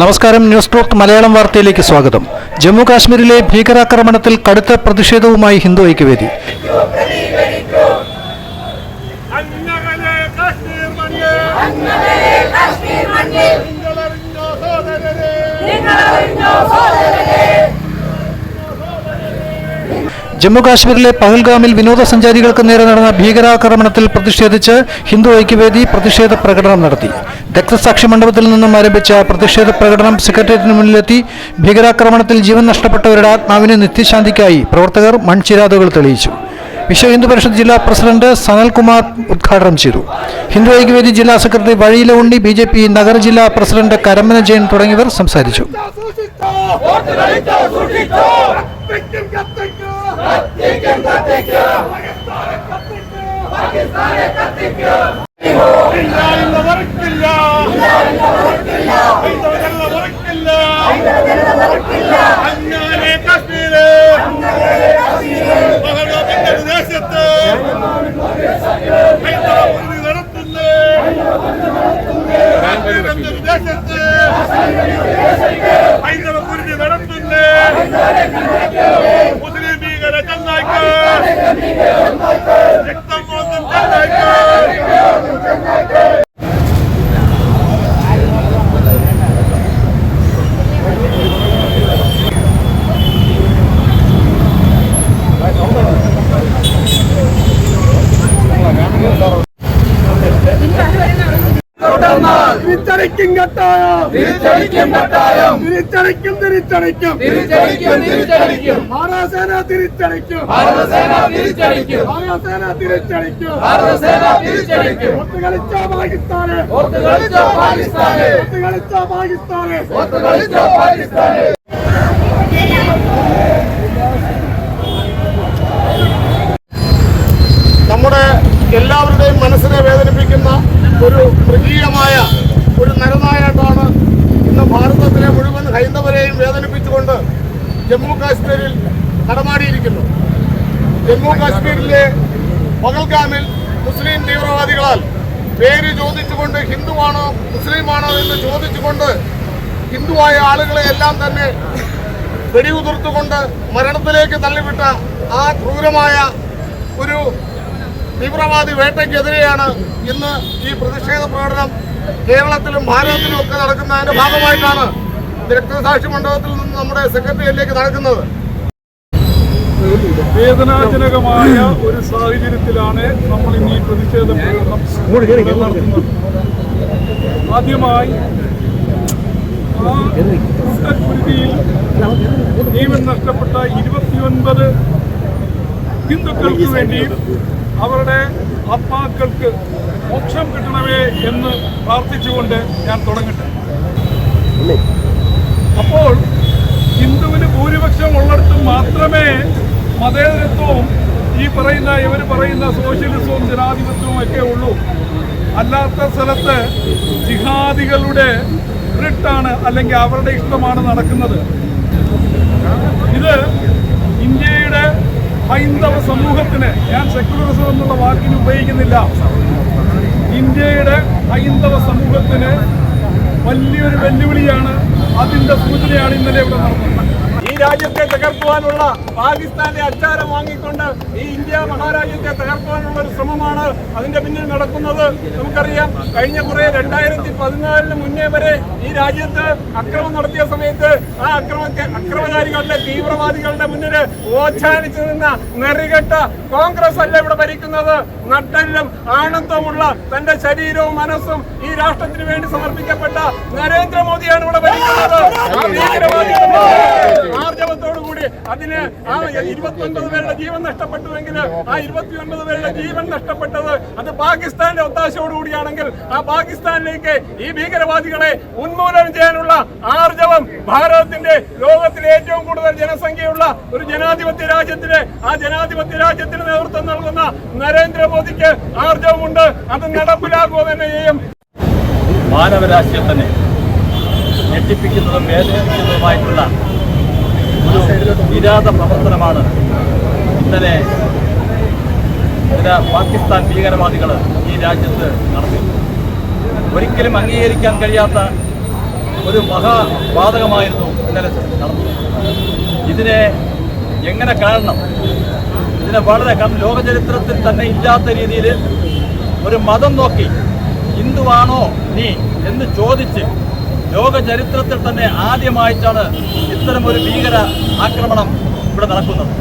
നമസ്കാരം. News talk Malayalam വാർത്തയിലേക്ക് സ്വാഗതം. ജമ്മു കാശ്മീരിലെ ഭീകരാക്രമണത്തിൽ കടുത്ത പ്രതിഷേധവുമായി ഹിന്ദു ഐക്യവേദി. ജമ്മു കാശ്മീരിലെ പഹൽഗാമിൽ വിനോദസഞ്ചാരികൾക്ക് നേരെ നടന്ന ഭീകരാക്രമണത്തിൽ പ്രതിഷേധിച്ച് ഹിന്ദു ഐക്യവേദി പ്രതിഷേധ പ്രകടനം നടത്തി. രക്തസാക്ഷി മണ്ഡപത്തിൽ നിന്നും ആരംഭിച്ച പ്രതിഷേധ പ്രകടനം സെക്രട്ടേറിയറ്റിന് മുന്നിലെത്തി. ഭീകരാക്രമണത്തിൽ ജീവൻ നഷ്ടപ്പെട്ടവരുടെ ആത്മാവിന് നിത്യശാന്തിക്കായി പ്രവർത്തകർ മൺചിരാതുകൾ തെളിയിച്ചു. വിശ്വ ഹിന്ദു പരിഷത്ത് ജില്ലാ പ്രസിഡന്റ് സനൽകുമാർ ഉദ്ഘാടനം ചെയ്തു. ഹിന്ദു ഐക്യവേദി ജില്ലാ സെക്രട്ടറി വഴിയിലെ ഉണ്ണി ബി ജെ പി നഗര ജില്ലാ പ്രസിഡന്റ് കരമന ജയൻ തുടങ്ങിയവർ സംസാരിച്ചു. കത്തിക്കും കത്തിക്കും കത്തിക്കും കത്തിക്കും പാകിസ്ഥാനെ കത്തിക്കും ഇല്ല ഇല്ല മറക്കില്ല ഹൈന്ദവജനത മറക്കില്ല അങ്ങാനെ കാശ്മീര് പഹൽഗാമിന്റെ വിദേശത്ത് ഹൈന്ദവ മുന്നണി നടത്തുന്നു. കാശ്മീരിന്റെ വിദേശത്ത് ഹൈന്ദവ തിരിച്ചടിക്കും കട്ടായം. തിരിച്ചടിക്കും കട്ടായം. തിരിച്ചടിക്കും തിരിച്ചടിക്കും. തിരിച്ചടിക്കും തിരിച്ചടിക്കും. ഭാരതസേന തിരിച്ചടിക്കും. ഭാരതസേന തിരിച്ചടിക്കും. ഭാരതസേന തിരിച്ചടിക്കും. ഭാരതസേന തിരിച്ചടിക്കും. ഒത്തു കളിച്ച പാകിസ്ഥാന്. ഒത്തു കളിച്ച പാകിസ്ഥാനെ. ഒത്തു കളിച്ച പാകിസ്ഥാന്. ഒത്തു കളിച്ച പാകിസ്ഥാനെ. നമ്മുടെ എല്ലാവരുടെയും മനസ്സിനെ വേദനിപ്പിക്കുന്ന ഒരു മൃഗീയമായ ഒരു നരനായാട്ടാണ് ഇന്ന് ഭാരതത്തിലെ മുഴുവൻ ഹൈന്ദവരെയും വേദനിപ്പിച്ചുകൊണ്ട് ജമ്മു കാശ്മീരിൽ നടമാടിയിരിക്കുന്നു. ജമ്മു കാശ്മീരിലെ പകൽഗാമിൽ മുസ്ലിം തീവ്രവാദികളാൽ പേര് ചോദിച്ചുകൊണ്ട് ഹിന്ദുവാണോ മുസ്ലിമാണോ എന്ന് ചോദിച്ചുകൊണ്ട് ഹിന്ദുവായ ആളുകളെ എല്ലാം തന്നെ വെടിയുതിർത്തുകൊണ്ട് മരണത്തിലേക്ക് തള്ളിവിട്ട ആ ക്രൂരമായ ഒരു തീവ്രവാദി വേട്ടയ്ക്കെതിരെയാണ് ഇന്ന് ഈ പ്രതിഷേധ പ്രകടനം കേരളത്തിലും ഭാരതത്തിലും ഒക്കെ നടക്കുന്നതിന്റെ ഭാഗമായിട്ടാണ്. രക്തസാക്ഷി മണ്ഡപത്തിൽ നിന്ന് നമ്മുടെ സെക്രട്ടേറിയറ്റിലേക്ക് നടക്കുന്നത്. വേദനാജനകമായ ഒരു സാഹചര്യത്തിലാണ് നമ്മൾ ഇന്ന് ഈ പ്രതിഷേധ പ്രകടനം നടത്തുന്നത്. ആദ്യമായി ജീവൻ നഷ്ടപ്പെട്ട ഇരുപത്തിയൊൻപത് ഹിന്ദുക്കൾക്ക് വേണ്ടി അവരുടെ ആത്മാക്കൾക്ക് മോക്ഷം കിട്ടണമേ എന്ന് പ്രാർത്ഥിച്ചുകൊണ്ട് ഞാൻ തുടങ്ങട്ടെ. അപ്പോൾ ഹിന്ദുവിന് ഭൂരിപക്ഷം ഉള്ളിടത്ത് മാത്രമേ മതേതരത്വവും ഈ പറയുന്ന ഇവർ പറയുന്ന സോഷ്യലിസവും ജനാധിപത്യവും ഒക്കെ ഉള്ളൂ. അല്ലാത്ത സ്ഥലത്ത് ജിഹാദികളുടെ റിട്ടാണ് അല്ലെങ്കിൽ അവരുടെ ഇഷ്ടമാണ് നടക്കുന്നത്. ഇത് ഹൈന്ദവ സമൂഹത്തിന് ഞാൻ സെക്യുലറിസം എന്നുള്ള വാക്കിന് ഉപയോഗിക്കുന്നില്ല. ഇന്ത്യയുടെ ഹൈന്ദവ സമൂഹത്തിന് വലിയൊരു വെല്ലുവിളിയാണ് അതിന്റെ സൂചനയാണ് ഇന്നലെ ഇവിടെ നടന്നത്. രാജ്യത്തെ തകർക്കുവാനുള്ള പാകിസ്ഥാന്റെ അച്ചാരം വാങ്ങിക്കൊണ്ട് ഈ ഇന്ത്യ മഹാരാജ്യത്തെ തകർക്കുവാനുള്ള ഒരു ശ്രമമാണ് അതിന്റെ പിന്നിൽ നടക്കുന്നത്. നമുക്കറിയാം കഴിഞ്ഞ കുറെ രണ്ടായിരത്തി പതിനാലിന് മുന്നേ വരെ ഈ രാജ്യത്ത് അക്രമം നടത്തിയ സമയത്ത് ആ അക്രമത്തെ അക്രമകാരികളുടെ തീവ്രവാദികളുടെ മുന്നിൽ ഓച്ഛാനിച്ചു നിന്ന നെറികെട്ട കോൺഗ്രസ് അല്ല ഇവിടെ ഭരിക്കുന്നത്. നട്ടെല്ലും ആണത്വമുള്ള തന്റെ ശരീരവും മനസ്സും ഈ രാഷ്ട്രത്തിന് വേണ്ടി സമർപ്പിക്കപ്പെട്ട നരേന്ദ്രമോദിയാണ് ഇവിടെ ഭരിക്കുന്നത്. ഭീകരവാദികളുടെ അതിന് ആ ഇരുപത്തിയൊൻപത് പേരുടെ ജീവൻ നഷ്ടപ്പെട്ടുവെങ്കിൽ ആ ഇരുപത്തിയൊൻപത് പേരുടെ ജീവൻ നഷ്ടപ്പെട്ടത് അത് പാകിസ്ഥാന്റെ ഒത്താശയോടുകൂടിയാണെങ്കിൽ ആ പാകിസ്ഥാനിലേക്ക് ഈ ഭീകരവാദികളെ ഉന്മൂലനം ചെയ്യാനുള്ള ആർജവം ഭാരതത്തിന്റെ ലോകത്തിലെ ഏറ്റവും കൂടുതൽ ജനസംഖ്യയുള്ള ഒരു ജനാധിപത്യ രാജ്യത്തിന് ആ ജനാധിപത്യ രാജ്യത്തിന് നേതൃത്വം നൽകുന്ന നരേന്ദ്രമോദിക്ക് ആർജവമുണ്ട്. അത് നടപ്പിലാക്കുക തന്നെ ചെയ്യും. മാനവരാശിയെ തന്നെ ഞെട്ടിപ്പിക്കുന്നതും വേദനിപ്പിക്കുന്നതുമായിട്ടുള്ള വിരാത പ്രവർത്തനമാണ്. ഇന്നലെ ചില പാകിസ്ഥാൻ ഭീകരവാദികൾ ഈ രാജ്യത്ത് നടത്തി. ഒരിക്കലും അംഗീകരിക്കാൻ കഴിയാത്ത ഒരു മഹാവാതകമായിരുന്നു ഇന്നലെ നടന്നത്. ഇതിനെ എങ്ങനെ കാണണം? ഇതിനെ വളരെ കാരണം ലോകചരിത്രത്തിൽ തന്നെ ഇല്ലാത്ത രീതിയിൽ ഒരു മതം നോക്കി ഹിന്ദുവാണോ നീ എന്ന് ചോദിച്ച് ലോക ചരിത്രത്തിൽ തന്നെ ആദ്യമായിട്ടാണ് ഇത്തരം ഒരു ഭീകര ആക്രമണം ഇവിടെ നടക്കുന്നത്.